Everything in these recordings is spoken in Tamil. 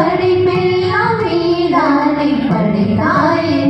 படைப்பெல்லாம் நீதானை படைத்தாயே.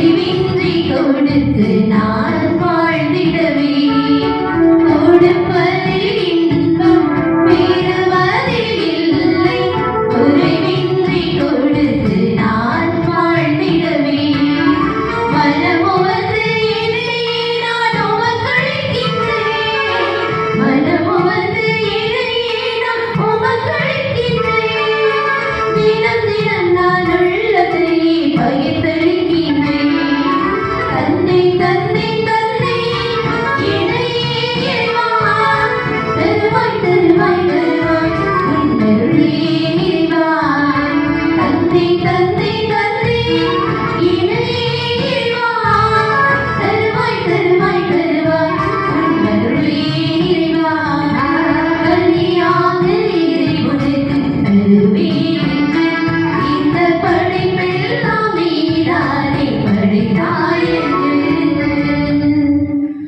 குறைவின்றி கொடுத்து நான் வாழ்ந்திடவே. கொடுப்பதில் இன்பம் பெறுவதில் இல்லை. குறைவின்றி கொடுத்து நான் வாழ்ந்திடவே. மனம் Yeah.